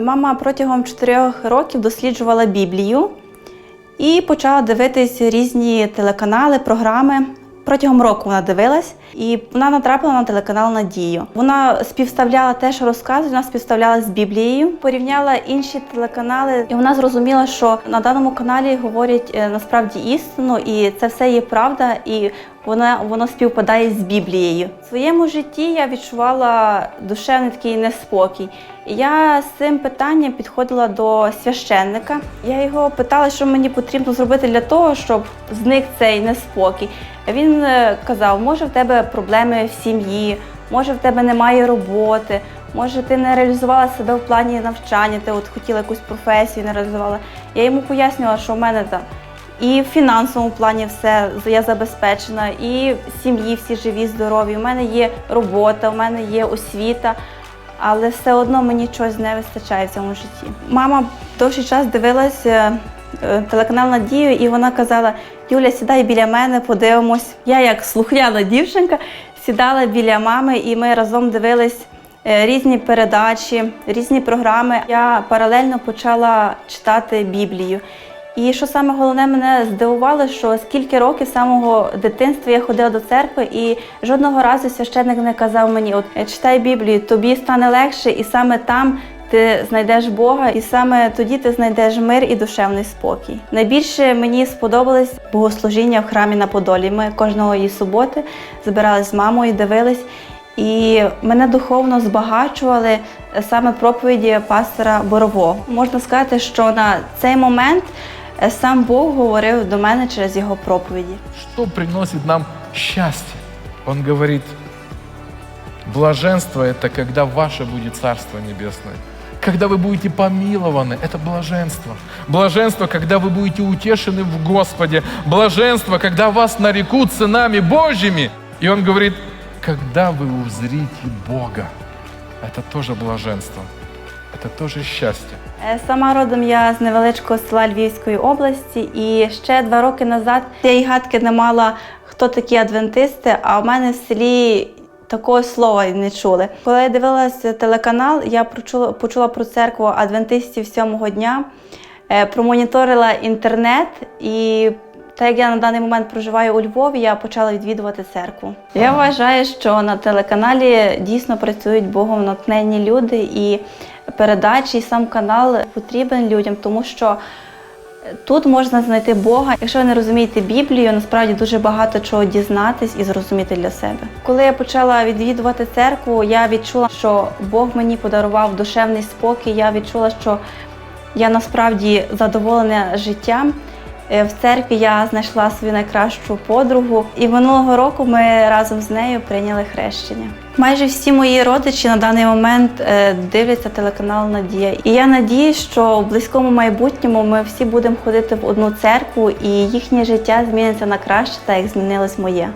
Мама протягом чотирьох років досліджувала Біблію і почала дивитись різні телеканали, програми. Протягом року вона дивилась, і вона натрапила на телеканал Надію. Вона співставляла те, що розказує, вона співставляла з Біблією, порівняла інші телеканали, і вона зрозуміла, що на даному каналі говорять е, насправді істину, і це все є правда, і вона воно співпадає з Біблією. В своєму житті я відчувала душевний такий неспокій. Я з цим питанням підходила до священника. Я його питала, що мені потрібно зробити для того, щоб зник цей неспокій. Він е, казав, може в тебе проблеми в сім'ї, може в тебе немає роботи, може ти не реалізувала себе в плані навчання, ти от хотіла якусь професію, не реалізувала. Я йому пояснювала, що в мене там і в фінансовому плані все я забезпечена, і сім'ї всі живі, здорові. У мене є робота, у мене є освіта, але все одно мені чогось не вистачає в цьому житті. Мама довший час дивилася е, телеканал Надію, і вона казала: Юля, сідай біля мене, подивимось. Я, як слухняна дівчинка, сідала біля мами, і ми разом дивились е, різні передачі, різні програми. Я паралельно почала читати Біблію. І що саме головне мене здивувало, що скільки років самого дитинства я ходила до церкви, і жодного разу священник не казав мені: от е, читай Біблію, тобі стане легше, і саме там ти знайдеш Бога, і саме тоді ти знайдеш мир і душевний спокій. Найбільше мені сподобались богослужіння в храмі на Подолі. Ми кожного її суботи збирались з мамою, дивились. І мене духовно збагачували саме проповіді пастора Борового. Можна сказати, що на цей момент сам Бог говорив до мене через його проповіді. Что приносит нам счастье? Он говорит, блаженство – это когда ваше будет Царство Небесное. Когда вы будете помилованы, это блаженство. Блаженство, когда вы будете утешены в Господе. Блаженство, когда вас нарекут сынами Божьими. И он говорит, когда вы узрите Бога, это тоже блаженство. Это тоже счастье. Е, Сама родом я з невеличкого села Львівської області, і ще два роки назад й гадки не мала, хто такі адвентисти, а в мене в селі такого слова не чули. Коли я дивилася телеканал, я почула, почула про церкву адвентистів сьомого дня, е, промоніторила інтернет і. Так як я на даний момент проживаю у Львові, я почала відвідувати церкву. Я вважаю, що на телеканалі дійсно працюють Богом натхненні люди, і передачі, і сам канал потрібен людям, тому що тут можна знайти Бога. Якщо ви не розумієте Біблію, насправді дуже багато чого дізнатись і зрозуміти для себе. Коли я почала відвідувати церкву, я відчула, що Бог мені подарував душевний спокій. Я відчула, що я насправді задоволена життям. Е, В церкві я знайшла свою найкращу подругу, і минулого року ми разом з нею прийняли хрещення. Майже всі мої родичі на даний момент е, дивляться телеканал Надія. І я надію, що в близькому майбутньому ми всі будемо ходити в одну церкву, і їхнє життя зміниться на краще, так як змінилось моє.